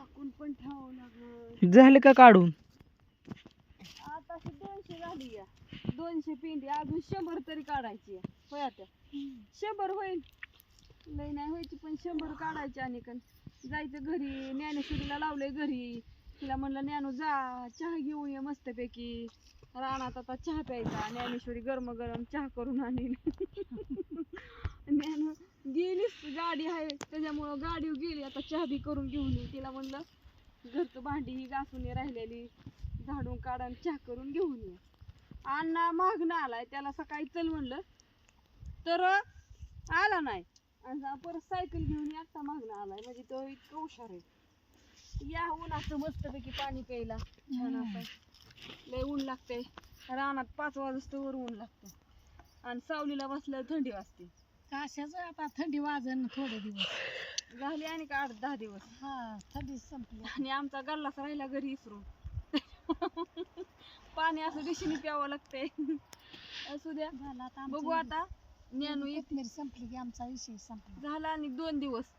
झाकून पण ठेवावं लागलं झाले का काढून? आता अशी दोनशे झाली या. दोनशे पिंडी अजून शंभर तरी काढायची आहे. होय आता. शंभर होईल. लई नाही व्हायची पण शंभर काढायची आणि जायचं घरी ज्ञानेश्वरीला लावलंय घरी. तिला म्हणलं ज्ञानू जा चहा घेऊन ये मस्तपैकी. रानात आता चहा प्यायचा. ज्ञानेश्वरी गरम गरम चहा करून आणेल. ज्ञानू गेलीच गाडी आहे. त्याच्यामुळं गाडी गेली आता चहा बी करून घेऊन ये. तिला म्हणलं घरचं भांडी ही घासून ये राहिलेली. झाडून काढा चहा करून घेऊन ये. अण्णा मागणं आलाय. त्याला सकाळी चल म्हणलं तर आला नाही. आणि परत सायकल घेऊन एकटा मागणं आलाय. म्हणजे तो इतकं हुशार आहे. या उन्हाचं मस्तपैकी पाणी प्यायला. छान असं. लय ऊन लागते रानात पाच वाजता ऊन लागतं आणि सावलीला बसल्यावर थंडी वाजते. कशाच आता थंडी वाजन थोडे दिवस. झाली आणि का आठ दहा दिवस. हा थंडी संपली. आणि आमचा गल्लाच राहिला घरी इसरून पाणी असं दिशेने प्यावं लागतंय. असू द्या. झाला आता बघू आता. ज्ञानू कोथमीर संपली की आमचा विषय संपला. झाला आणि दोन दिवस.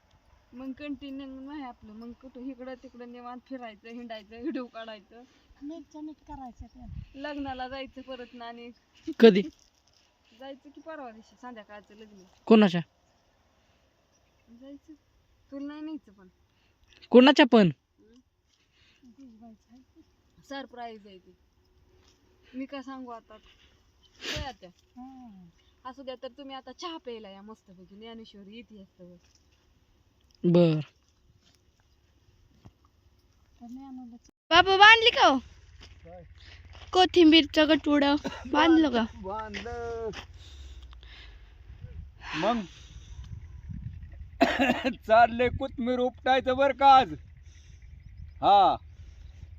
मग कंटिन्यू नाही आपलं. मग कुठं इकडं तिकडं निवांत फिरायचं हिंडायचं व्हिडिओ काढायचं. नीटच्या नीट करायचं ते. लग्नाला जायचं परत ना आणि कधी? जायचं की परवा दिवशी संध्याकाळचं लग्न. कोणाच्या? जायचं. तुला नाही न्यायचं पण. कोणाच्या पण. सरप्राईज आहे ती. मी काय सांगू आता? हा. असू द्या तर तुम्ही आता चहा प्यायला या मस्तपैकी. ज्ञानेश्वरी इतिहास बर. बाबा बांधली का हो? कोथिंबीरचं गटुडं. बांधलं का? बांधलं. मग? चालले कोथमीर उपटायचं बरं का आज? हा.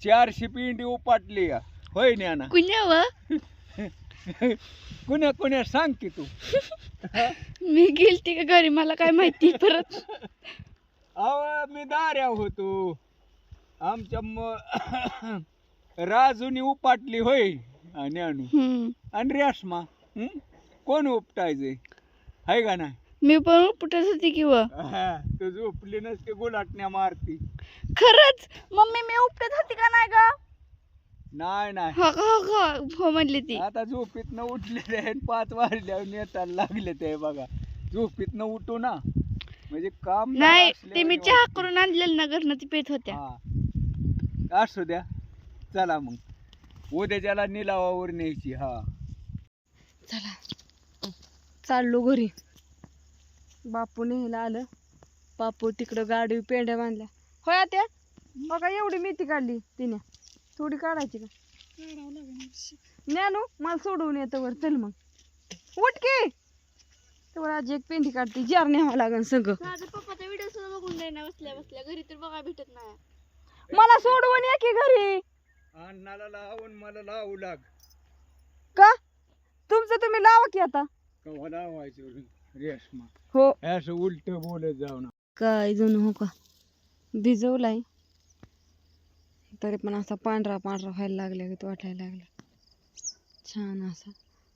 चारशे पिंडी उपाटली. या. होय ज्ञाना कुण्या व? कुण्या कुण्या सांग की तू. मी गेलती का घरी? मला काय माहिती परत. अव मी दाऱ्या होतो. आमच्या म राजूनी उपाटली होय आणि आणू. हम्म. आणि रेशमा हं? कोण उपटायचे? आहे का नाही? मी पण उपटत होती किंवा हा, तू झोपली नसते गुलाटण्या मारती. खरंच? मम्मी मी उपटत होती का नाही ग? नाही नाही. हो का हो का? हो म्हणली ती. आता झोपीत न उठले पाच वाजल्यावर नेताला लागले ते बघा. झोपीत न उठू ना. म्हणजे काम नाही ते मी चहा. करून आणलेलं ना घरनं ती पेत होत्या. हा. असू द्या. चला मग. उद्याच्याला निलावावर न्यायची हा. चला. चाललो घरी. बापू न्यायला आलं. बापू तिकडं गाडी पेंड्या बांधल्या. होय आत्या? बघा एवढी मेथी काढली तिने. थोडी काढायची का? ज्ञानू मला सोडवून येतं वर चल मग. उठ की! तेवढं आज एक पेंडी काढते जार न्यावं लागेल सगळं. माझा पप्पाचा व्हिडिओ सुद्धा बघून नाही ना बसल्या बसल्या. घरी तर बघा भेटत नाही. मला सोडवून या की घरी. अन्नाला लावून मला लावू लाग. का? तुमचं तुम्ही लावा की आता. कवा लावायचं रेशमा. हो. असं उलट बोलत जाऊ ना. काय जण हो का? भिजवलाय. तरी पण असा पांढरा पांढरा व्हायला लागला की वाटायला लागला. छान असा.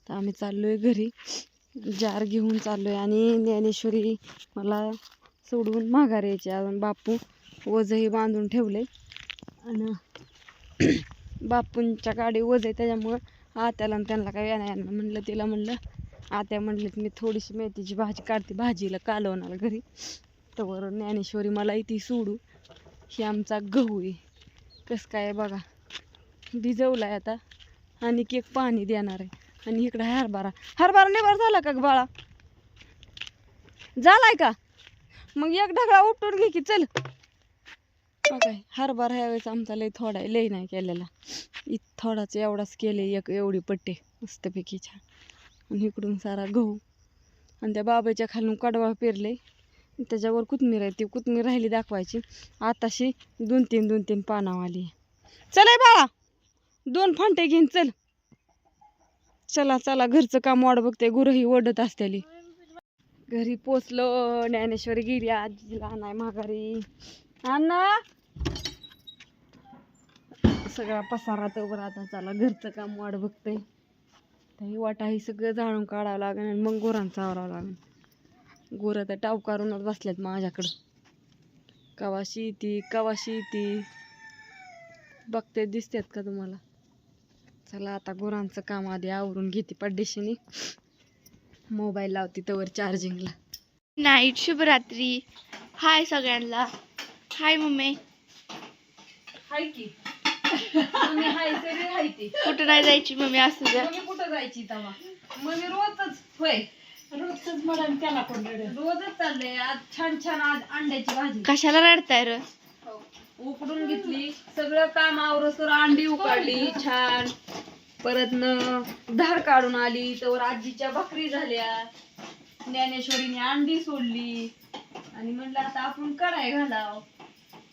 तर आम्ही चाललोय घरी. जार घेऊन चाललो आहे आणि ज्ञानेश्वरी मला सोडून माघार यायची अजून बापू वजही बांधून ठेवले आणि बापूंच्या गाडी वज आहे त्याच्यामुळं आत्याला आणि त्यांना काय येणार येणार म्हणलं. तिला म्हणलं आत्या म्हणलं की मी थोडीशी मेथीची भाजी काढते भाजीला कालवणार घरी. तर ज्ञानेश्वरी मला इथे सोडू. ही आमचा गहू आहे. कसं काय बघा. भिजवला आहे आता. आणि केक पाणी देणार आहे. आणि इकडं हरभरा. हरभरा निभार झाला का ग बाळा? झालाय का? मग एक ढगळा उपटून घे की चल. काय हरभरा ह्यावेळेस आमचा लय थोडा लय नाही केलेला. इत थोडाच एवढाच केले एक एवढी पट्टे मस्तपैकी छान. आणि इकडून सारा गहू. आणि त्या बाबाच्या खालून कडवा पेरले. त्याच्यावर कोथमीर आहे ती कोथमीर राहिली दाखवायची. आताशी दोन तीन दोन तीन पानावाली चल बाळा दोन फांटे घेईन चल. चला चला घरचं काम वाढ बघते गुरही ओढत असतेली घरी पोचलो ज्ञानेश्वरी गिरी आजीला नाही माघारी. अण्णा! सगळा पसारा तर आता चला घरचं काम वाढ बघते. ही वाटा ही सगळं जाळून काढावं लागेल आणि मग गुरांचं आवरावं लागेल. गुरं तर टावकारूनच बसल्यात माझ्याकडं. कवाशी येते कवाशी येते बघते दिसतात का तुम्हाला? चला आता गुरांचं काम आधी आवरून घेते पड्डेशीने मोबाईल लावते तवर चार्जिंगला नाईट शुभरात्री. हाय सगळ्यांना. हाय मम्मी. हाय की? मम्मी हाय सगळी हाय ती कुठं नाही जायची मम्मी असू द्या. मम्मी कुठं जायची तवा मम्मी रोजच होय. रोजच त्याला कोण रोजच चाललंय. आज छान छान आज अंड्याची भाजी. कशाला रडताय र? उकडून घेतली. सगळं काम आवरसर अंडी उकाडली. छान. परत न धार काढून आली. तर आजीच्या भाकरी झाल्या. ज्ञानेश्वरीने अंडी सोडली. आणि म्हणलं आता आपण कढाई घालाव.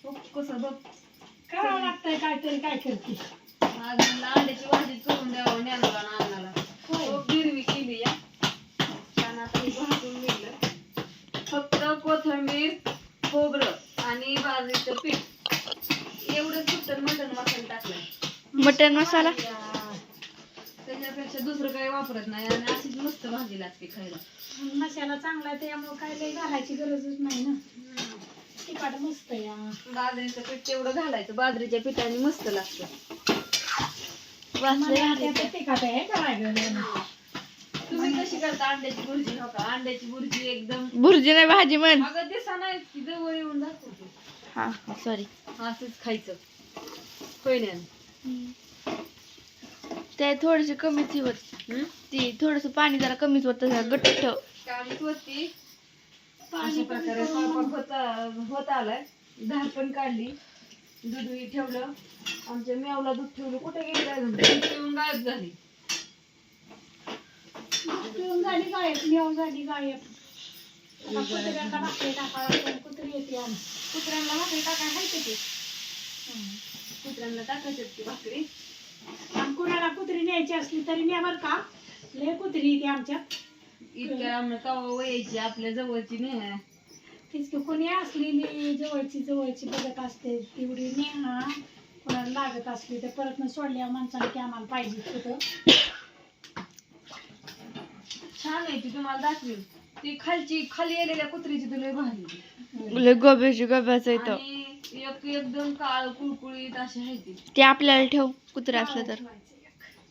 बघ कसं बघ. करावं लागतंय काहीतरी काय करते आज म्हणलं अंड्याची भाजी करून द्यावं ज्ञानोला अण्णाला खूप गिरवी केली या. छान आता हे भाजून घेतलं. फक्त कोथिंबीर खोबरं आणि बाजरीचं पीठ. एवढंच फक्त मटण मसाला टाकलं? मटन मसाला? त्याच्यापेक्षा दुसरं काही वापरत नाही आणि अशीच मस्त भाजी लागते खायला. मसाला चांगला आहे त्यामुळे काय लय घालायची गरजच नाही ना. तिखट मस्त या बाजरीचं पीठ तेवढं घालायचं बाजरीच्या पिठाने मस्त लागतं. आता तिखट आहे करायचं तुम्ही कशी करता अंड्याची बुर्जी? हो का? अंड्याची बुर्जी एकदम. भुर्जी नाही भाजी म्हण. अगं दिसा नाही की जवळ येऊन दाखवतो. हा सॉरी असंच खायचं. होय ना? ते थोडस कमीच होत. हम्म? ती थोडस पाणी जरा कमीच होत गट्ट होती. अशा प्रकारे स्वयंपाक होता होत आलाय. धार पण काढली. दूध ठेवलं. आमच्या मेवला दूध ठेवलं. कुठे गेली काय झालं दूध पिऊन गायब झाली. पिऊन झाली गायब. मेव झाली गायब. भाकरी टाकावं कुत्री येते कुत्र्यांना भाकरी टाकाय हायचे ते कुत्र्यांना टाकायच्यात की भाकरी. आणि कुणाला कुत्री न्यायची असली तरी मी बरं का? लय कुत्री येते आमच्यात. इतक्या आम्ही कवा वयाची आपल्या जवळची नाही तीच की कोणी असलेली जवळची जवळची बघत असते तेवढी नेहा कोणाला लागत असली तर परत न सोडल्या माणसाने की आम्हाला पाहिजे होतं. छान आहे ती तुम्हाला दाखवी ती खालची खाली येलेल्या कुत्रीची तुला भारी होती. लय गोब्याची गोब्याचं येतं आणि एक एकदम काळ कुळकुळीत अशी आहे ती. ते आपल्याला ठेव कुत्रा असलं तर.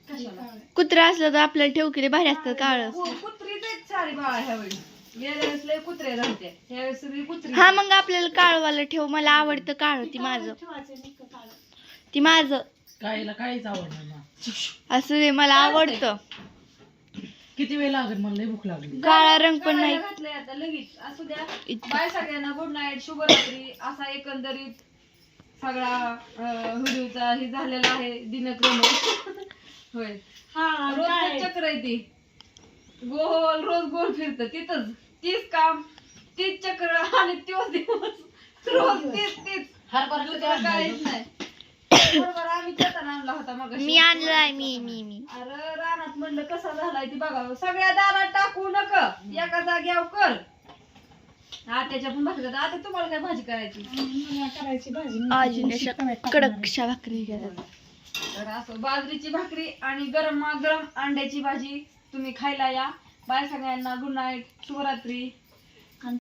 कशाला? कुत्रा असलं तर आपल्याला ठेव किती भारी असतं काळ हो, कुत्रीच आहेत सारी बाळा ह्यावेळी गेल्या वेळेस लय कुत्रे राहते. ह्यावेळेस सगळी कुत्री हा मग आपल्याला काळवाला ठेव. मला आवडतं काळ ती माझं. ती माझं. काहीला काहीच आवडणार ना असं दे मला आवडतं. किती वेळ लागेल? मला लई भूक लागली. काळा रंग पण नाही. घातलंय आता लगेच. असू द्या. बाय सगळ्यांना. गुड नाईट शुभरात्री असा एकंदरीत सगळा व्हिडिओचा हे झालेला आहे दिनक्रम. होय. हा रोज चक्र आहे ती. गोल रोज गोल फिरत. तिथंच. तीच काम तीच चक्र आणि तोच दिवस. रोज तीच तीच. हरभरा काहीच? नाही. मी आणलाय मी मी मी. अरे रानात म्हणलं कसा झालाय ती बघा. सगळ्या दारात टाकू नक. एका जाग्यावर कर. आत्याच्या पण करतात. आता तुम्हाला काय भाजी करायची? करायची भाजी कडकशा भाकरी तर असं बाजरीची भाकरी आणि गरम गरम अंड्याची भाजी तुम्ही खायला या. बाय सगळ्यांना. Good night. शुभरात्री.